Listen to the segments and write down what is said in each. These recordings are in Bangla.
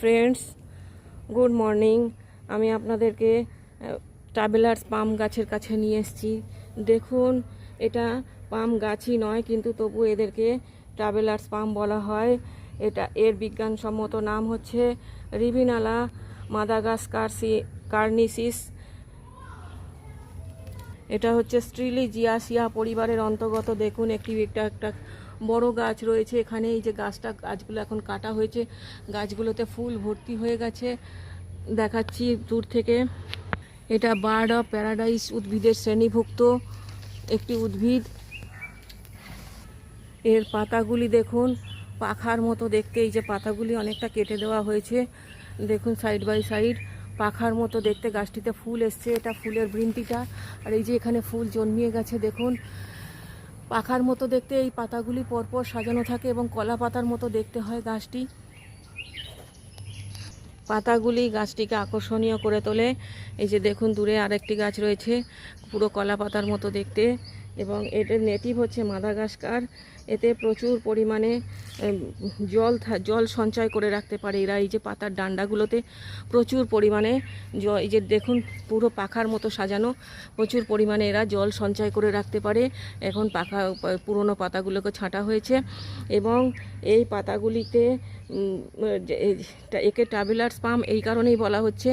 ফ্রেন্ডস গুড মর্নিং আমি আপনাদেরকে ট্রাভেলার্স পাম গাছের কাছে নিয়ে এসেছি। দেখুন, এটা পাম গাছই নয়, কিন্তু তবু এদেরকে ট্রাভেলার্স পাম বলা হয়। এটা, এর বিজ্ঞানসম্মত নাম হচ্ছে রিবিনালা মাদাগাস্কারসি কার্নিসিস এটা হচ্ছে স্ট্রিলিজিয়াসিয়া পরিবারের অন্তর্গত। দেখুন, একটি, একটা একটা বড় গাছ রয়েছে এখানে, এই যে গাছটা, গাছগুলো এখন কাটা হয়েছে, গাছগুলোতে ফুল ভর্তি হয়ে গেছে, দেখাচ্ছি দূর থেকে। এটা বার্ড অফ প্যারাডাইস উদ্ভিদের শ্রেণীভুক্ত একটি উদ্ভিদ। এর পাতাগুলি দেখুন, পাখার মতো দেখতে, এই যে পাতাগুলি অনেকটা কেটে দেওয়া হয়েছে। দেখুন সাইড বাই সাইড, পাখার মতো দেখতে গাছটিতে ফুল এসছে, এটা ফুলের বৃন্তিটা। আর এই যে এখানে ফুল জন্মিয়ে গেছে, দেখুন পাখার মতো দেখতে এই পাতাগুলি পরপর সাজানো থাকে এবং কলা পাতার মতো দেখতে হয় গাছটি। পাতাগুলি গাছটিকে আকর্ষণীয় করে তোলে। এই যে দেখুন, দূরে আরেকটি গাছ রয়েছে, পুরো কলা পাতার মতো দেখতে। এবং এটার নেটিভ হচ্ছে মাদাগাস্কার। এতে প্রচুর পরিমাণে জল জল সঞ্চয় করে রাখতে পারে এরা। এই যে পাতার ডান্ডাগুলোতে প্রচুর পরিমাণে এই যে দেখুন পুরো পাখার মতো সাজানো, প্রচুর পরিমাণে এরা জল সঞ্চয় করে রাখতে পারে। এখন পাখা, পুরনো পাতাগুলোকে ছাঁটা হয়েছে এবং এই পাতাগুলিতে একে ট্রাভেলার্স পাম এই কারণেই বলা হচ্ছে।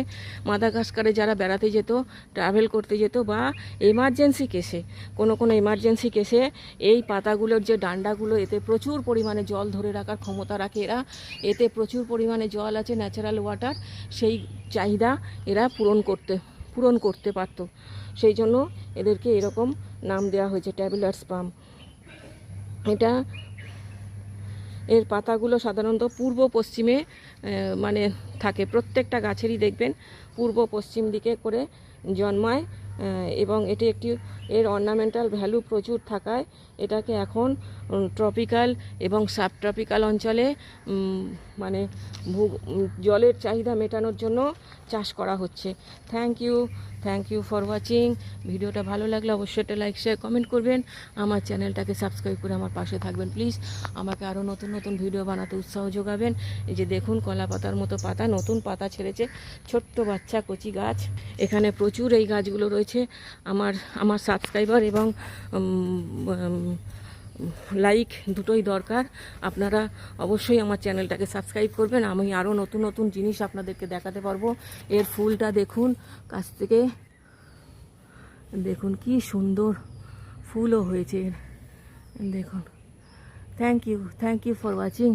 মাদাগাস্কারে যারা বেড়াতে যেত ট্রাভেল করতে যেত বা এমার্জেন্সি কেসে কোনো কোনো এমার্জেন্সি কেসে এই পাতাগুলোর যে ডান্ডাগুলো, এতে প্রচুর পরিমাণে জল ধরে রাখার ক্ষমতা রাখে এরা। এতে প্রচুর পরিমাণে জল আছে ন্যাচারাল ওয়াটার সেই চাহিদা এরা পূরণ করতে পূরণ করতে পারতো। সেই জন্য এদেরকে এরকম নাম দেওয়া হয়েছে ট্যাবলেটস পাম এটা এর পাতাগুলো সাধারণত পূর্ব পশ্চিমে মানে থাকে। প্রত্যেকটা গাছেরই দেখবেন, পূর্ব পশ্চিম দিকে করে জন্মায়। এবং এটি একটি, এর অর্নামেন্টাল ভ্যালু প্রচুর থাকায় এটাকে এখন ট্রপিক্যাল এবং সাব ট্রপিক্যাল অঞ্চলে মানে ভূ- জলের চাহিদা মেটানোর জন্য চাষ করা হচ্ছে। Thank you thank you for watching ভিডিওটা ভালো লাগলে অবশ্যই একটা লাইক শেয়ার কমেন্ট করবেন। আমার চ্যানেলটাকে সাবস্ক্রাইব করে আমার পাশে থাকবেন প্লিজ আমাকে আরও নতুন নতুন ভিডিও বানাতে উৎসাহ যোগাবেন। এই যে দেখুন, কলা পাতার মতো পাতা, নতুন পাতা ছেড়েছে। ছোট্ট বাচ্চা, কচি গাছ। এখানে প্রচুর এই গাছগুলো রয়েছে। আমার আমার সাবস্ক্রাইবার এবং লাইক দুটোই দরকার। আপনারা অবশ্যই আমার চ্যানেলটাকে সাবস্ক্রাইব করবেন। আমি আরও নতুন নতুন জিনিস আপনাদেরকে দেখাতে পারব। এর ফুলটা দেখুন, কাছ থেকে। দেখুন কি সুন্দর ফুলও হয়েছে দেখুন। Thank you thank you for watching